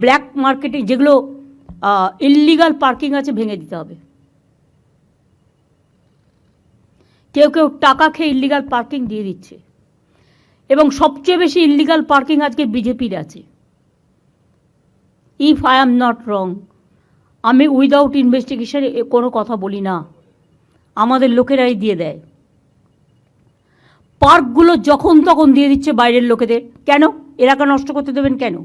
Black মার্কেটে যেগুলো illegal parking আছে ভেঙে দিতে হবে। কেউ কেউ টাকা খেয়ে ইল্লিগাল পার্কিং দিয়ে দিচ্ছে। এবং সবচেয়ে বেশি ইল্লিগাল পার্কিং আজকে বিজেপির আছে। If I am not wrong আমি উইদাউট ইনভেস্টিগেশন কোনো কথা বলি না। আমাদের লোকেরাই দিয়ে দেয়। পার্কগুলো যখন তখন দিয়ে দিচ্ছে বাইরের লোকেদের। কেন? এলাকা নষ্ট করতে দেবেন কেন?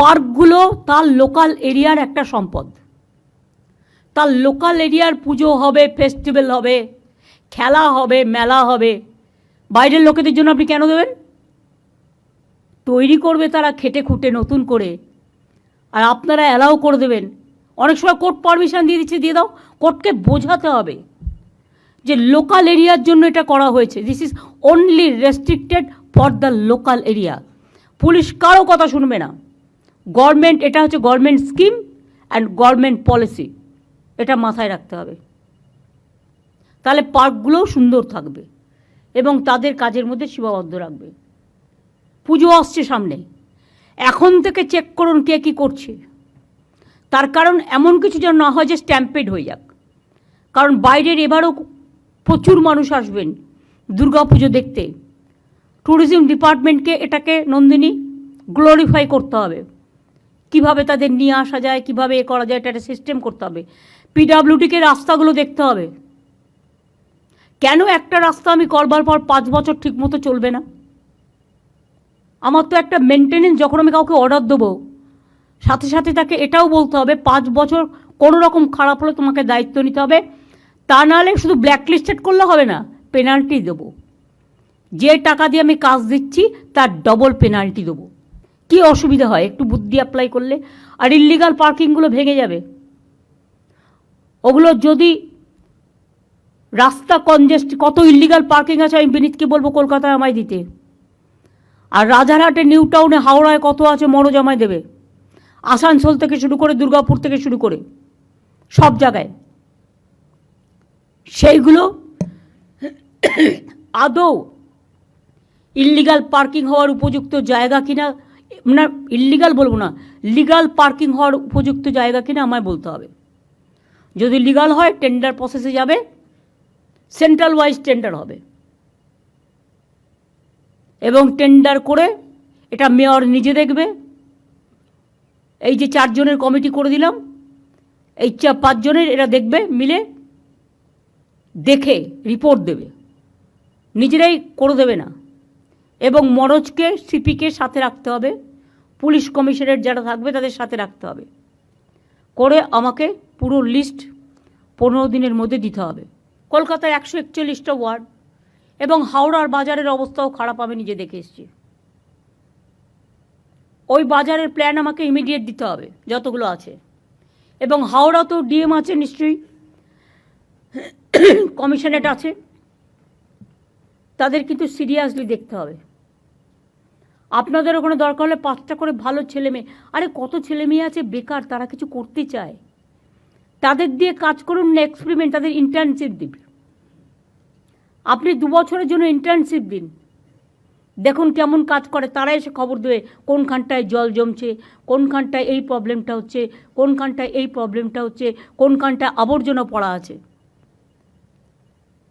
পার্কগুলো তার লোকাল এরিয়ার একটা সম্পদ। তার লোকাল এরিয়ার পুজো হবে, ফেস্টিভ্যাল হবে, খেলা হবে, মেলা হবে। বাইরের লোকেদের জন্য আপনি কেন দেবেন? তৈরি করবে তারা খেটে খুঁটে নতুন করে। আর আপনারা অ্যালাউ করে দেবেন। অনেক সময় কোর্ট পারমিশন দিয়ে দিচ্ছে, দিয়ে দাও। কোর্টকে বোঝাতে হবে যে লোকাল এরিয়ার জন্য এটা করা হয়েছে। This is only restricted for the local area police কারও কথা শুনবে না। গভর্নমেন্ট, এটা হচ্ছে government scheme and government policy. এটা মাথায় রাখতে হবে। তাহলে পার্কগুলোও সুন্দর থাকবে এবং তাদের কাজের মধ্যে সীমাবদ্ধ রাখবে। পুজো আসছে সামনে। এখন থেকে চেক করুন কে কী করছে। তার কারণ এমন কিছু যেন না হয় যে স্ট্যাম্পেড হয়ে যাক। কারণ বাইরের এবারও প্রচুর মানুষ আসবেন দুর্গা পুজো দেখতে ট্যুরিজম ডিপার্টমেন্টকে এটাকে নন্দিনী গ্লোরিফাই করতে হবে। কীভাবে তাদের নিয়ে আসা যায়, কীভাবে এ করা যায়, এটা একটা সিস্টেম করতে হবে। পিডাব্লিউডিকে রাস্তাগুলো দেখতে হবে। কেন একটা রাস্তা আমি করবার পর পাঁচ বছর ঠিকমতো চলবে না? আমার তো একটা মেনটেনেন্স যখন আমি কাউকে অর্ডার দেবো, সাথে সাথে তাকে এটাও বলতে হবে, পাঁচ বছর কোনো রকম খারাপ হলে তোমাকে দায়িত্ব নিতে হবে। তা নাহলে শুধু ব্ল্যাকলিস্টেড করলে হবে না পেনাল্টি দেবো। যে টাকা দিয়ে আমি কাজ দিচ্ছি, তার ডবল পেনাল্টি দেবো। কী অসুবিধা হয়? একটু বুদ্ধি অ্যাপ্লাই করলে। আর ইল্লিগাল পার্কিংগুলো ভেঙে যাবে। ওগুলো যদি রাস্তা কনজেস্ট কত ইল্লিগাল পার্কিং আছে আমি বিনীতকে বলব কলকাতায় আমায় দিতে। আর রাজারহাটে নিউ টাউনে হাওড়ায় কত আছে মরজ আমায় দেবে। আসানসোল থেকে শুরু করে দুর্গাপুর থেকে শুরু করে সব জায়গায়। সেইগুলো আদৌ ইল্লিগাল পার্কিং হওয়ার উপযুক্ত জায়গা কিনা না ইল্লিগাল বলব না লিগাল পার্কিং হওয়ার উপযুক্ত জায়গা কিনা আমায় বলতে হবে। যদি লিগাল হয় টেন্ডার প্রসেসে যাবে সেন্ট্রাল ওয়াইজ টেন্ডার হবে। এবং টেন্ডার করে এটা মেয়র নিজে দেখবে। এই যে চারজনের কমিটি করে দিলাম, এই চা পাঁচজনের এরা দেখবে, মিলে দেখে রিপোর্ট দেবে। নিজেরাই করে দেবে না। এবং মনোজকে সিপিকে সাথে রাখতে হবে। পুলিশ কমিশনের যারা থাকবে তাদের সাথে রাখতে হবে। করে আমাকে পুরো লিস্ট পনেরো দিনের মধ্যে দিতে হবে। কলকাতায় একশো একচল্লিশটা ওয়ার্ড এবং হাওড়ার বাজারের অবস্থাও খারাপ আমি নিজে দেখে এসেছি। ওই বাজারের প্ল্যান আমাকে ইমিডিয়েট দিতে হবে, যতগুলো আছে। এবং হাওড়াতেও ডিএম আছে নিশ্চয়ই। কমিশনেট আছে। তাদের কিন্তু সিরিয়াসলি দেখতে হবে। আপনাদের ওখানে দরকার হলে পাঁচটা করে ভালো ছেলে মেয়ে। আরে কত ছেলে মেয়ে আছে, বেকার, তারা কিছু করতে চায়। তাদের দিয়ে কাজ করুন না এক্সপেরিমেন্ট তাদের ইন্টার্নশিপ দিন আপনি দু বছরের জন্য ইন্টার্নশিপ দিন। দেখুন কেমন কাজ করে, তারা এসে খবর দেবে, কোনখানটায় জল জমছে, কোনখানটায় এই প্রবলেমটা হচ্ছে, কোনখানটায় এই প্রবলেমটা হচ্ছে, কোনখানটায় আবর্জনা পড়া আছে।